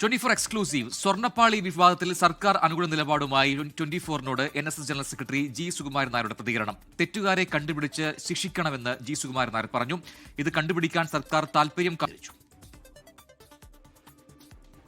Twenty four exclusive സ്വർണപ്പാളി വിവാദത്തിൽ സർക്കാർ അനുകൂല നിലപാടുമായി twenty ഫോറിനോട് N S S general secretary G Sukumaran നായരുടെ പ്രതികരണം. തെറ്റുകാരെ കണ്ടുപിടിച്ച് ശിക്ഷിക്കണമെന്ന് ജി സുകുമാരൻ നായർ പറഞ്ഞു. ഇത് കണ്ടുപിടിക്കാൻ സർക്കാർ താൽപര്യം കാണിച്ചു.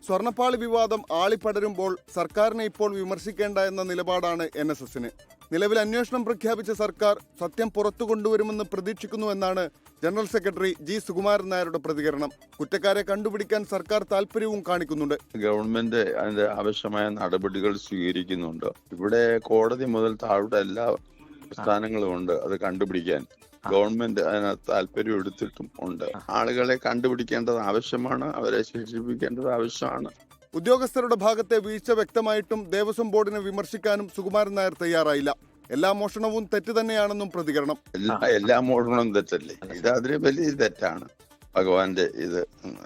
സ്വർണപ്പാളി വിവാദം ആളിപ്പടരുമ്പോൾ സർക്കാരിനെ ഇപ്പോൾ വിമർശിക്കേണ്ട എന്ന നിലപാടാണ് എൻ എസ് എസിന്. നിലവിൽ അന്വേഷണം പ്രഖ്യാപിച്ച സർക്കാർ സത്യം പുറത്തു കൊണ്ടുവരുമെന്ന് പ്രതീക്ഷിക്കുന്നുവെന്നാണ് ജനറൽ സെക്രട്ടറി ജി സുകുമാരൻ നായരുടെ പ്രതികരണം. കുറ്റക്കാരെ കണ്ടുപിടിക്കാൻ സർക്കാർ താല്പര്യവും കാണിക്കുന്നുണ്ട്. ഗവൺമെന്റ് അതിന്റെ ആവശ്യമായ നടപടികൾ സ്വീകരിക്കുന്നുണ്ട്. ഇവിടെ കോടതി മുതൽ താഴോട്ട് എല്ലാ സ്ഥാനങ്ങളും ഉണ്ട് അത് കണ്ടുപിടിക്കാൻ. ഗവൺമെന്റ് അതിനകത്ത് താല്പര്യം എടുത്തിട്ടും ഉണ്ട്. ആളുകളെ കണ്ടുപിടിക്കേണ്ടത് ആവശ്യമാണ് അവരെ ശിക്ഷിപ്പിക്കേണ്ടത് ആവശ്യമാണ്. ഉദ്യോഗസ്ഥരുടെ ഭാഗത്തെ വീഴ്ച വ്യക്തമായിട്ടും ദേവസ്വം ബോർഡിനെ വിമർശിക്കാനും സുകുമാരൻ നായർ തയ്യാറായില്ല. എല്ലാ മോഷണവും തെറ്റ് തന്നെയാണെന്നും പ്രതികരണം. എല്ലാ എല്ലാ മോഷണവും തെറ്റല്ലേ? ഇത് അതിന് വലിയ തെറ്റാണ്. ഭഗവാന്റെ ഇത്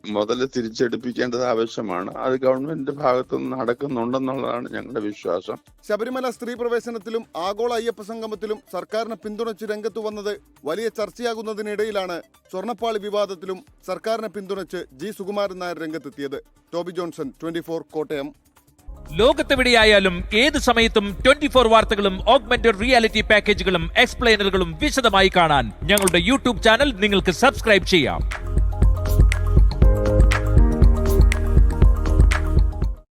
മുതൽ തിരിച്ചെടുപ്പിക്കേണ്ടത് ആവശ്യമാണ്. അത് ഗവൺമെന്റിന്റെ ഭാഗത്തുനിന്ന് നടക്കുന്നുണ്ടെന്നുള്ളതാണ് ഞങ്ങളുടെ വിശ്വാസം. ശബരിമല സ്ത്രീ പ്രവേശനത്തിലും ആഗോള അയ്യപ്പ സംഗമത്തിലും സർക്കാരിനെ പിന്തുണച്ച് രംഗത്ത് വന്നത് വലിയ ചർച്ചയാകുന്നതിനിടയിലാണ് സ്വർണപ്പാളി വിവാദത്തിലും സർക്കാരിനെ പിന്തുണച്ച് ജി. സുകുമാരൻ നായർ രംഗത്തെത്തിയത്. ടോബി ജോൺസൺ ട്വന്റി കോട്ടയം. ലോകത്തെവിടെയായാലും ഏത് സമയത്തും ട്വന്റി ഫോർ വാർത്തകളും ഓഗ്മെന്റഡ് റിയാലിറ്റി പാക്കേജുകളും എക്സ്പ്ലെയിനറുകളും വിശദമായി കാണാൻ ഞങ്ങളുടെ യൂട്യൂബ് ചാനൽ നിങ്ങൾക്ക് സബ്സ്ക്രൈബ് ചെയ്യാം.